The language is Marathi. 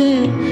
losing